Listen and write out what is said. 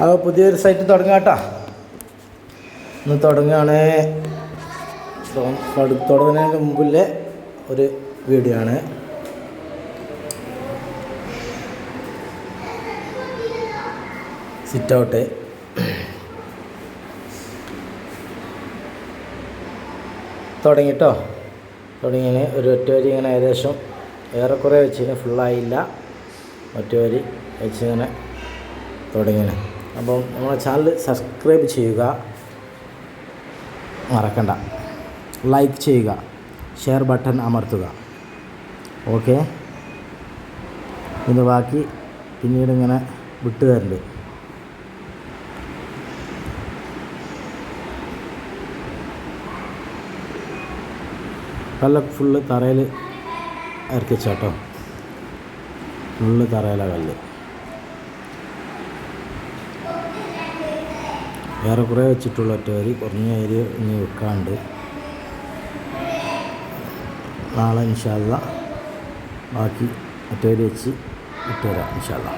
അപ്പോൾ പുതിയൊരു സൈറ്റ് തുടങ്ങാട്ടാ ഇന്ന് തുടങ്ങുകയാണ്. തുടങ്ങുന്നതിന് മുമ്പിലെ ഒരു വീഡിയോ ആണ്. സിറ്റ് ഔട്ട് തുടങ്ങിട്ടോ തുടങ്ങിയതിന് ഒരു ഒറ്റ വരി ഇങ്ങനെ ഏകദേശം ഏറെക്കുറെ വെച്ചിങ്ങനെ ഫുള്ളായില്ല ഒറ്റ വരി വെച്ചിങ്ങനെ തുടങ്ങിയാണ് അപ്പം നമ്മുടെ ചാനൽ സബ്സ്ക്രൈബ് ചെയ്യുക. മറക്കണ്ട. ലൈക്ക് ചെയ്യുക. ഷെയർ ബട്ടൺ അമർത്തുക. ഓക്കെ ഇത് ബാക്കി പിന്നീട് ഇങ്ങനെ വിട്ടു തരണ്ട്. കല്ല് ഫുള്ള് തറയിൽ ഇറക്കിച്ചാട്ടോ ഫുള്ള് തറയിലാണ് കല്ല്. ഏറെക്കുറെ വെച്ചിട്ടുള്ള ഒറ്റവരി കുറഞ്ഞ ഏരിയ ഇനി വെക്കാണ്ട്. നാളെ ഇൻഷാല്ല ബാക്കി ഒറ്റവരി വെച്ച് ഇട്ടുതരാം ഇൻഷാല്ല